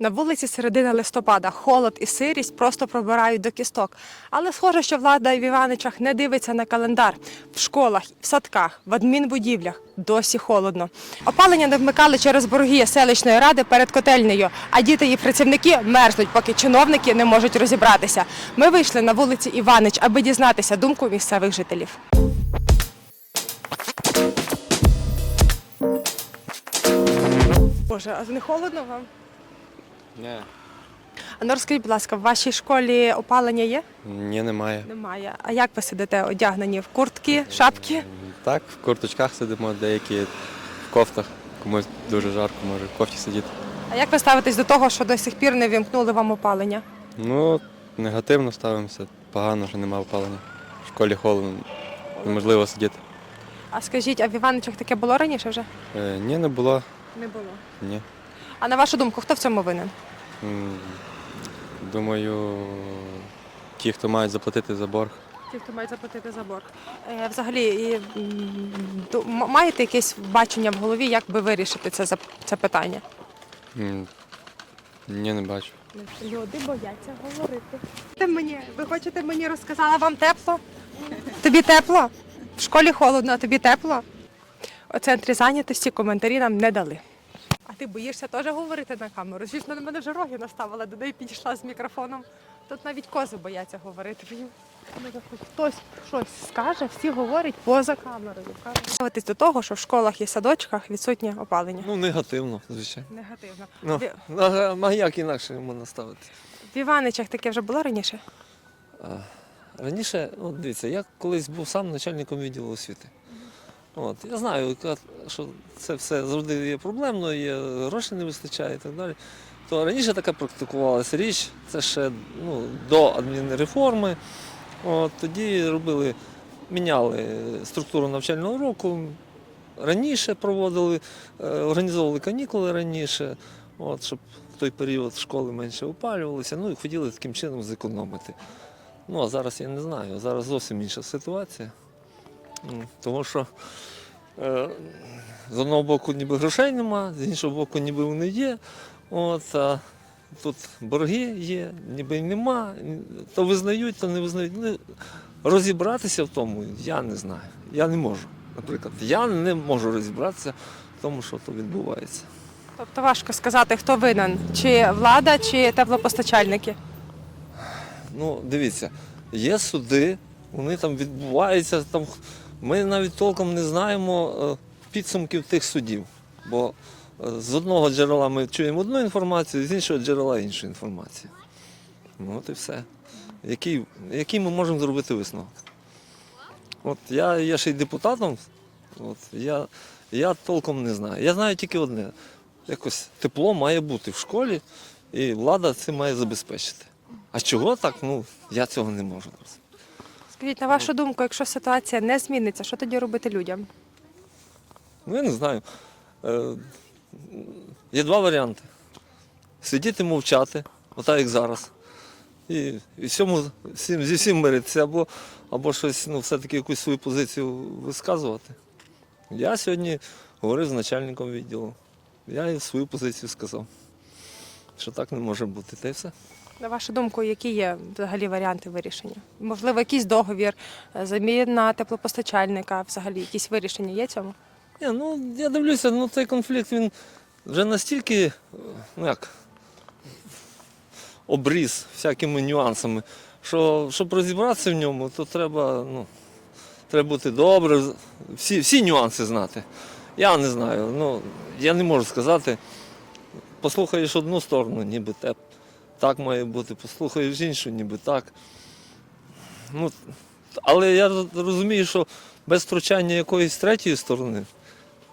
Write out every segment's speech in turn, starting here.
На вулиці середина листопада холод і сирість просто пробирають до кісток. Але схоже, що влада в Іваничах не дивиться на календар. В школах, в садках, в адмінбудівлях досі холодно. Опалення не вмикали через борги селищної ради перед котельнею, а діти і працівники мерзнуть, поки чиновники не можуть розібратися. Ми вийшли на вулиці Іванич, аби дізнатися думку місцевих жителів. Боже, а не холодно вам? Ні. А ну розкажіть, будь ласка, в вашій школі опалення є? Ні, немає. Немає. А як ви сидите одягнені? В куртки, шапки? Так, в курточках сидимо, деякі в кофтах. Комусь дуже жарко, може в кофті сидіти. А як ви ставитесь до того, що до сих пір не вімкнули вам опалення? Ну, негативно ставимося. Погано, що немає опалення. В школі холодно, неможливо сидіти. А скажіть, а в Іваничах таке було раніше вже? Е, ні, не було. Не було. Ні. А на вашу думку, хто в цьому винен? Думаю, ті, хто мають заплатити за борг. Ті, хто мають заплатити за борг. Е, взагалі, і, м, ду- м- маєте якесь бачення в голові, як би вирішити це, зап- це питання? М, Ні, не бачу. Люди бояться говорити. Мені, ви хочете мені розказала, вам тепло? Тобі тепло? В школі холодно, а тобі тепло? У центрі зайнятості коментарі нам не дали. Ти боїшся теж говорити на камеру? Звісно, на мене вже роги наставила, до неї підійшла з мікрофоном. Тут навіть кози бояться говорити. Хтось щось скаже, всі говорять поза камерою. Ставитись до того, що в школах і садочках відсутнє опалення. Ну, негативно, звичайно. Негативно. Ну, В- а, а як інакше можна ставити? В Іваничах таке вже було раніше? А, Раніше, от дивіться, я колись був сам начальником відділу освіти. От, я знаю, що це все завжди є проблемно, є грошей не вистачає і так далі. То раніше така практикувалася річ, це ще ну, до адмінреформи. От, тоді робили, міняли структуру навчального року, раніше проводили, е, організовували канікули раніше, от, щоб в той період школи менше опалювалися, ну і хотіли таким чином зекономити. Ну, а зараз я не знаю. Зараз зовсім інша ситуація. Тому що е, з одного боку ніби грошей нема, з іншого боку, ніби вони є. От, а тут борги є, ніби й нема. То визнають, то не визнають. Ну, розібратися в тому я не знаю. Я не можу. Наприклад, я не можу розібратися в тому, що то відбувається. Тобто важко сказати, хто винен, чи влада, чи теплопостачальники. Ну, дивіться, є суди, вони там відбуваються. Там, ми навіть толком не знаємо е, підсумків тих судів. Бо е, з одного джерела ми чуємо одну інформацію, з іншого джерела іншу інформацію. Ну, от і все. Який, який ми можемо зробити висновок? От я є ще й депутатом, от, я, я толком не знаю. Я знаю тільки одне: якось тепло має бути в школі, і влада це має забезпечити. А чого так? Ну, я цього не можу. Скажіть, на вашу думку, якщо ситуація не зміниться, що тоді робити людям? Ну, я не знаю. Е, є два варіанти. Сидіти мовчати, отак як зараз. І, і всьому, всім, зі всім миритися, або, або щось, ну, все-таки якусь свою позицію висказувати. Я сьогодні говорив з начальником відділу. Я їй свою позицію сказав, що так не може бути. Та й все. На вашу думку, які є взагалі варіанти вирішення? Можливо, якийсь договір, е, заміна теплопостачальника, взагалі якісь вирішення є цьому? Ні, ну я дивлюся, ну цей конфлікт він вже настільки, е, ну як, обріз всякими нюансами, що щоб розібратися в ньому, то треба, ну, треба бути добре, всі, всі нюанси знати. Я не знаю, ну, я не можу сказати. Послухаєш одну сторону, ніби те, так має бути, послухаєш іншу, ніби так. Ну, але я розумію, що без втручання якоїсь третьої сторони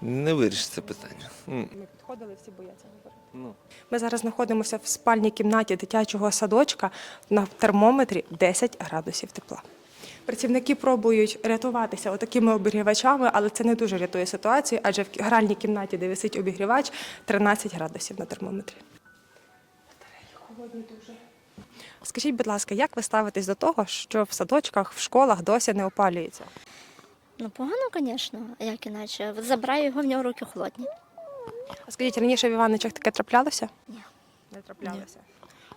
не вирішиться питання. Ми підходили, всі бояться говорити. Ну. Ми зараз знаходимося в спальній кімнаті дитячого садочка на термометрі 10 градусів тепла. Працівники пробують рятуватися отакими обігрівачами, але це не дуже рятує ситуацію, адже в гральній кімнаті, де висить обігрівач, 13 градусів на термометрі. Холодні дуже. Скажіть, будь ласка, як ви ставитесь до того, що в садочках, в школах досі не опалюється? Ну, погано, звісно, як іначе. Забираю його в нього руки холодні. А скажіть, раніше в Іваничах таке траплялося? Ні. Не траплялося.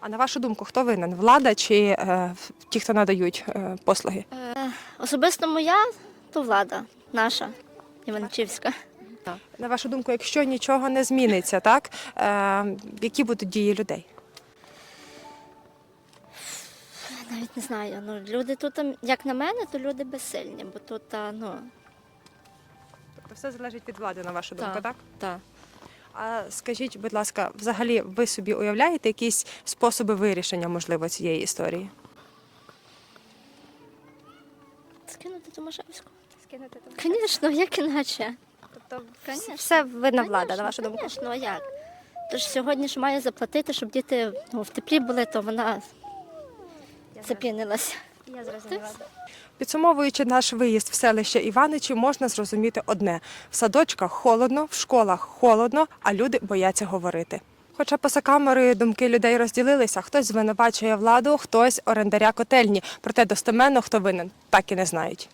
А на вашу думку, хто винен? Влада чи е, ті, хто надають е, послуги? Е, особисто моя, то влада наша, Іванчівська. На вашу думку, якщо нічого не зміниться, так е, які будуть дії людей? Не знаю. Ну, люди тут, ем, як на мене, то люди безсильні, бо тут, ну, Тобто все залежить від влади, на вашу думку, Так. так? так. А скажіть, будь ласка, взагалі ви собі уявляєте якісь способи вирішення, можливо, цієї історії? Скинути Томашевську. Скинути там. Звісно, як іначе. Тобто Конечно. все винна влада, на вашу думку. Звісно, а як? Тож сьогодні ж має заплатити, щоб діти ну, в теплі були, то вона запінилася. Я зрозуміла. Підсумовуючи наш виїзд в селище Іваничі, можна зрозуміти одне: в садочках холодно, в школах холодно, а люди бояться говорити. Хоча поза камерою думки людей розділилися, хтось звинувачує владу, хтось орендаря котельні. Проте достеменно хто винен, так і не знають.